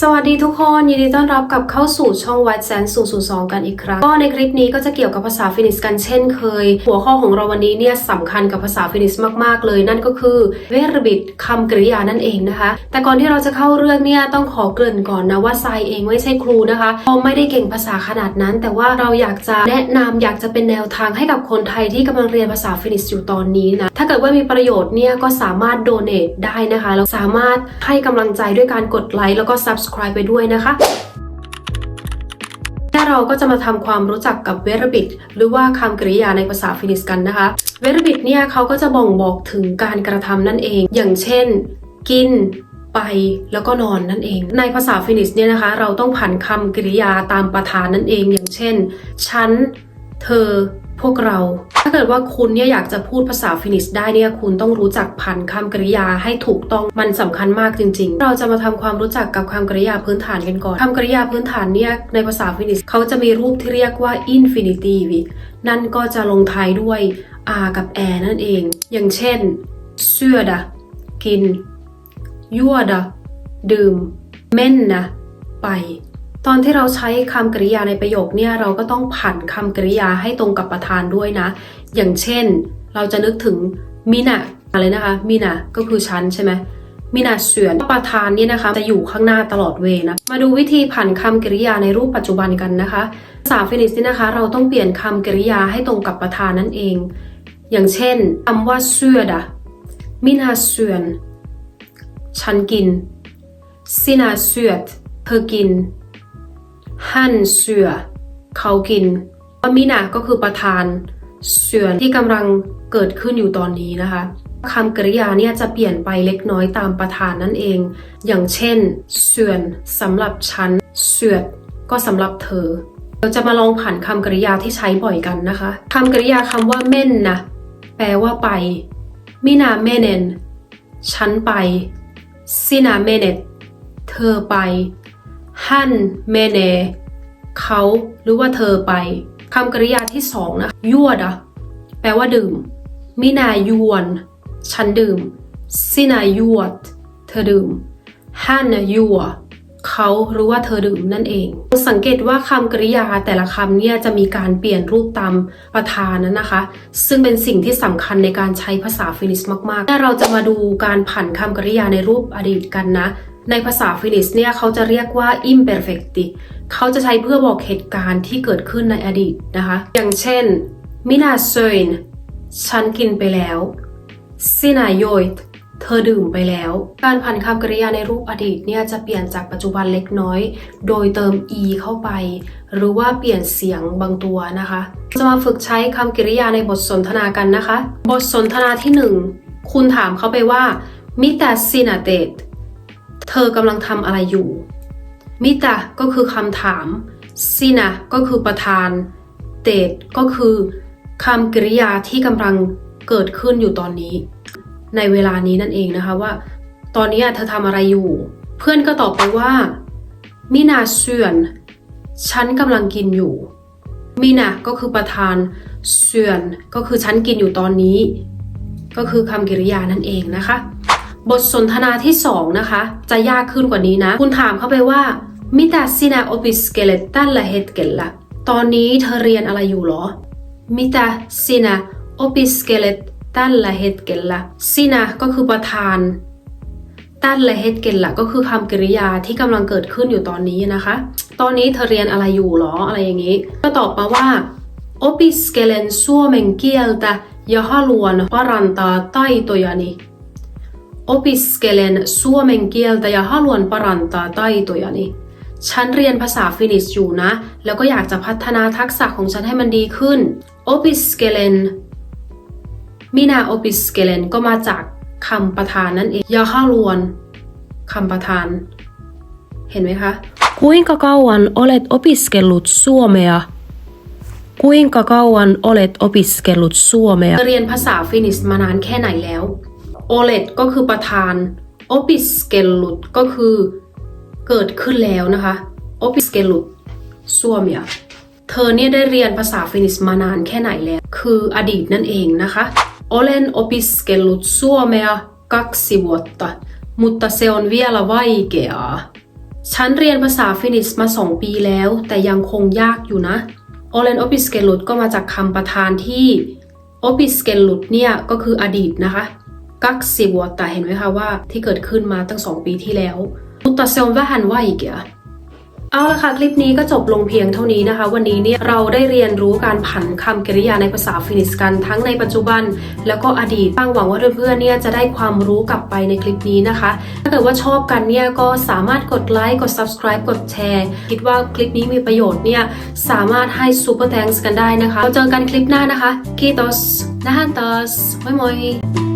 สวัสดีทุกคนยินดีต้อนรับกลับเข้าสู่ช่องวัดแสนสู่สู่สองกันอีกครั้ง ก็ในคลิปนี้ก็จะเกี่ยวกับภาษาฟินิชกันเช่นเคย หัวข้อของเราวันนี้เนี่ยสำคัญกับภาษาฟินิชมากๆเลย นั่นก็คือเวรบิดคำกริยานั่นเองนะคะ แต่ก่อนที่เราจะเข้าเรื่องเนี่ยต้องขอเกริ่นก่อนนะว่าทรายเองไม่ใช่ครูนะคะเราไม่ได้เก่งภาษาขนาดนั้น แต่ว่าเราอยากจะแนะนำอยากจะเป็นแนวทางให้กับคนไทยที่กำลังเรียนภาษาฟินิชอยู่ตอนนี้นะถ้าเกิดว่ามีประโยชน์เนี่ยก็สามารถโดเน a t ได้นะคะแล้วสามารถให้กำลังใจด้วยการกดไลค์แล้วก็ subscribe ไปด้วยนะคะและเราก็จะมาทำความรู้จักกับเวรบิดหรือว่าคำกริยาในภาษาฟินิชกันนะคะ เวรบิดเนี่ยเขาก็จะบ่งบอกถึงการกระทำนั่นเอง อย่างเช่น กินไปแล้วก็นอนนั่นเอง ในภาษาฟินิชเนี่ยนะคะ เราต้องผันคำกริยาตามประธานนั่นเอง อย่างเช่น ฉัน เธอ พวกเราาเกิดว่าคุณเนี่ยอยากจะพูดภาษาฟินิชได้เนี่ยคุณต้องรู้จักผันคำกริยาให้ถูกต้องมันสำคัญมากจริง ๆ เราจะมาทำความรู้จักกับคำกริยาพื้นฐานกันก่อนคำกริยาพื้นฐานเนี่ยในภาษาฟินิชเขาจะมีรูปที่เรียกว่า infinitive นั่นก็จะลงท้ายด้วย r กับ a นั่นเอง อย่างเช่นเสื้อดะกินยั่วดะดื่มเม่นนะไป ตอนที่เราใช้คำกริยาในประโยคเนี่ยเราก็ต้องผันคำกริยาให้ตรงกับประธานด้วยนะ อย่างเช่น เราจะนึกถึงมินะอะไรนะคะมินะก็คือฉันใช่ไหมมินาเสือนประธานเนี่ยนะคะจะอยู่ข้างหน้าตลอดเวนะ มาดูวิธีผันคำกริยาในรูปปัจจุบันกันนะคะภาษาฟินิชนี่นะคะ เราต้องเปลี่ยนคำกริยาให้ตรงกับประธานนั่นเอง อย่างเช่นคำว่าเสือดะมินาเสือนฉันกินซินาเสือดเธอกิน ฮั่นเสือเขากินมินาก็คือประธานเสือที่กำลังเกิดขึ้นอยู่ตอนนี้นะคะคำกริยาเนี่ยจะเปลี่ยนไปเล็กน้อยตามประธานนั่นเอง อย่างเช่นเสือนสำหรับฉันเสือดก็สำหรับเธอ เราจะมาลองผันคำกริยาที่ใช้บ่อยกันนะคะคำกริยาคำว่าเม่นนะแปลว่าไปมินาเมเนนฉันไปซินาเมเนตเธอไปฮันเมเน เขาหรือว่าเธอไปคำกริยาที่สองนะยวดอะแปลว่าดื่ม มินายวน ฉันดื่มซินายวด เธอดื่มฮันยัวเขาหรือว่าเธอดื่มนั่นเอง สังเกตว่าคำกริยาแต่ละคำเนี่ยจะมีการเปลี่ยนรูปตามประธานนั้นนะคะ ซึ่งเป็นสิ่งที่สำคัญในการใช้ภาษาฟินิชมากๆถ้าเราจะมาดูการผันคำกริยาในรูปอดีตกันนะ ในภาษาฟินิชเนี่ยเขาจะเรียกว่า imperfecti เขาจะใช้เพื่อบอกเหตุการณ์ที่เกิดขึ้นในอดีตนะคะ อย่างเช่น mina söin ฉันกินไปแล้ว sina joit เธอดื่มไปแล้ว การผันคำกริยาในรูปอดีตเนี่ยจะเปลี่ยนจากปัจจุบันเล็กน้อย โดยเติม e เข้าไป หรือว่าเปลี่ยนเสียงบางตัวนะคะ จะมาฝึกใช้คำกริยาในบทสนทนากันนะคะ บทสนทนาที่หนึ่งคุณถามเขาไปว่า mitä sinä teet เเธอกำลังทำอะไรอยู่ มิตะก็คือคำถามซินะก็คือประธานเตดก็คือคำกริยาที่กำลังเกิดขึ้นอยู่ตอนนี้ ในเวลานี้นั่นเองนะคะว่า ตอนนี้เธอทำอะไรอยู่ เพื่อนก็ตอบไปว่ามินาเสือนฉันกำลังกินอยู่มินะก็คือประธานเสือนก็คือฉันกินอยู่ตอนนี้ ก็คือคำกริยานั่นเองนะคะ บทสนทนาที่สองนะคะ จะยากขึ้นกว่านี้นะ คุณถามเขาไปว่ามิตาซินาโอปิสเกเลตันละเฮตเกลละตอนนี้เธอเรียนอะไรอยู่หรอมิตาซินาโอปิสเกเลตันละเฮตเกลละซินาก็คือประธานตันละเฮตเกลละก็คือคำกริยาที่กำลังเกิดขึ้นอยู่ตอนนี้นะคะ ตอนนี้เธอเรียนอะไรอยู่หรออะไรอย่างนี้ ก็ตอบมาว่า opiskelen suomen kieltä ja haluan parantaa taitojani opiskelen suomen kieltä ja haluan parantaa taitojani ฉันเรียนภาษาฟินิชอยู่นะ แล้วก็อยากจะพัฒนาทักษะของฉันให้มันดีขึ้น opiskelen มินา opiskelen ก็มาจากคำประธานนั่นเองยาห้าลวนคำประธาน เห็นไหมคะ Kuinka kauan olet opiskellut suomea? Kuinka kauan olet opiskellut suomea? เรียนภาษาฟินิชมานานแค่ไหนแล้ว olet ก็คือประธาน opiskellut ก็คือเกิดขึ้นแล้วนะคะ opiskellut suomea เธอเนี่ยได้เรียนภาษาฟินิชมานานแค่ไหนแล้ว คืออดีตนั่นเองนะคะ olen opiskellut suomea kaksi vuotta mutta se on vielä vaikeaa ฉันเรียนภาษาฟินิชมาสองปีแล้ว แต่ยังคงยากอยู่นะ olen opiskellut ก็มาจากคำประธานที่ opiskellut เนี่ยก็คืออดีตนะคะ กักสิบวแต่เห็นไหมคะว่าที่เกิดขึ้นมาตั้งสองปีที่แล้ว mutta se on vähän vaikea เอาละค่ะ คลิปนี้ก็จบลงเพียงเท่านี้นะคะ วันนี้เนี่ยเราได้เรียนรู้การผันคำกริยาในภาษาฟินิชกันทั้งในปัจจุบัน แล้วก็อดีตตั้งหวังว่าเพื่อนๆเนี่ยจะได้ความรู้กลับไปในคลิปนี้นะคะ ถ้าเกิดว่าชอบกันเนี่ยก็สามารถกดไลค์กด subscribe กดแชร์ คิดว่าคลิปนี้มีประโยชน์เนี่ยสามารถให้ super thanks กันได้นะคะเราเจอกันคลิปหน้านะคะ kiitos นะฮันตอสมอยมอย